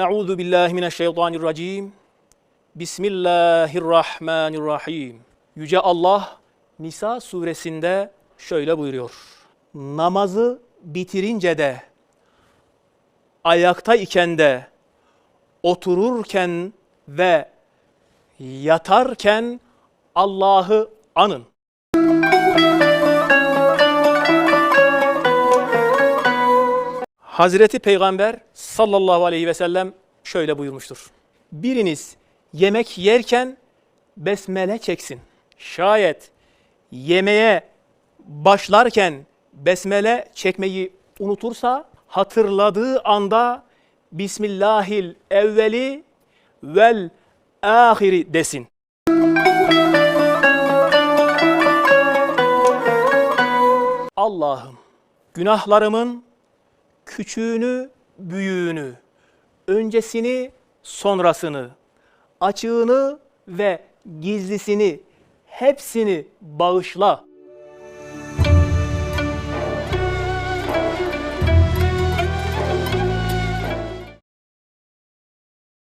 Euzu billahi mineşşeytanirracim. Bismillahirrahmanirrahim. Yüce Allah Nisa suresinde şöyle buyuruyor. Namazı bitirince de ayakta iken de otururken ve yatarken Allah'ı anın. Hazreti Peygamber sallallahu aleyhi ve sellem şöyle buyurmuştur. Biriniz yemek yerken besmele çeksin. Şayet yemeğe başlarken besmele çekmeyi unutursa hatırladığı anda Bismillahil evveli vel ahiri desin. Allah'ım günahlarımın küçüğünü, büyüğünü, öncesini, sonrasını, açığını ve gizlisini hepsini bağışla.